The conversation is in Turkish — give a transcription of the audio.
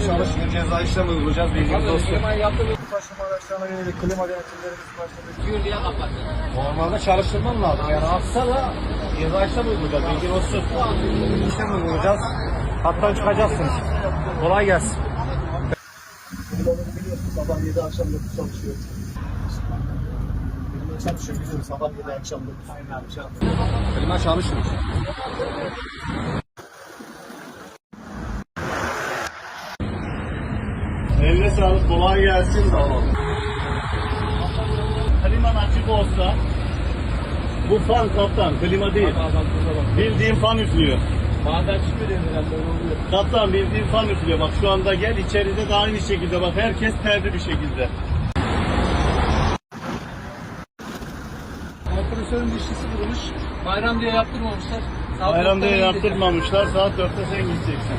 Klima çalışmıyor. Ceza işlemi uygulayacağız. Bilginiz olsun. Taşıma araçlarına yönelik klima denetimlerimiz başladı. Gürlüğe kapattı. Normalde çalıştırmam lazım. Yani aksa da ceza işlemi uygulayacağız. Bilgin olsun. İşlem uygulayacağız. Hattan çıkacaksınız. Kolay gelsin. Biliyorsun sabah 7 akşam 9 çalışıyor. Klima çalışıyor bizim sabah 7 akşam 9. Aynen akşam. Klima çalışmıyor. Eline sağlık, kolay gelsin. Tamam. Kliman açık olsa bu fan kaptan, klima değil. Bildiğin fan üflüyor. Bazen çıkıyor böyle oluyor. Kaptan bildiğin fan üflüyor. Bak şu anda gel içeride de aynı şekilde bak herkes perde bir şekilde. Kompresörün dişlisi vurmuş. Bayram diye yaptırmamışlar. Saat Bayram diye yaptırmamışlar. Saat 4'te sen gideceksin.